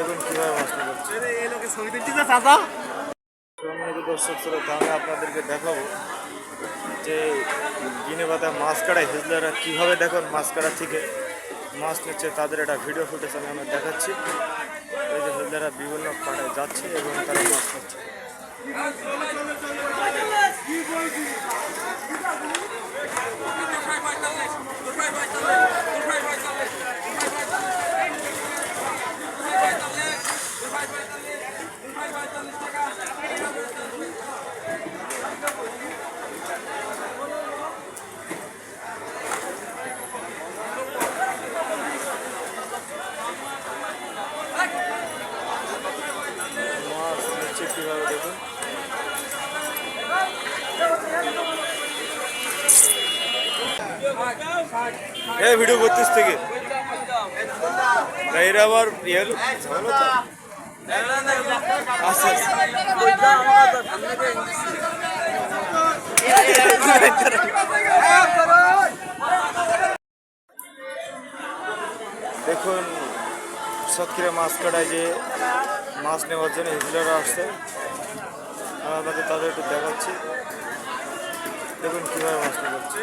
দেখুন কীভাবে মাছটা সম্মানিত দর্শক শ্রোতা আমি আপনাদেরকে দেখাবো যে গিনে পাতা মাছ হিজলারা কীভাবে দেখুন মাছ কাটা থেকে মাছ নিচ্ছে তাদের একটা ভিডিও ফুটেজ আমি আমরা দেখাচ্ছি। এই যে হিজলারা বিভিন্ন পাড়ায় যাচ্ছে এবং তারা মাছ খাচ্ছে মাছ নিচ্ছে দেখুন এই ভিডিও করতিস থেকে আবার। দেখুন সক্ষীরা মাছ কাটায় যে মাছ নেওয়ার জন্য হিজলারা আসছে। আমি তাদের একটু দেখাচ্ছি। দেখুন কীভাবে মাছটা করছে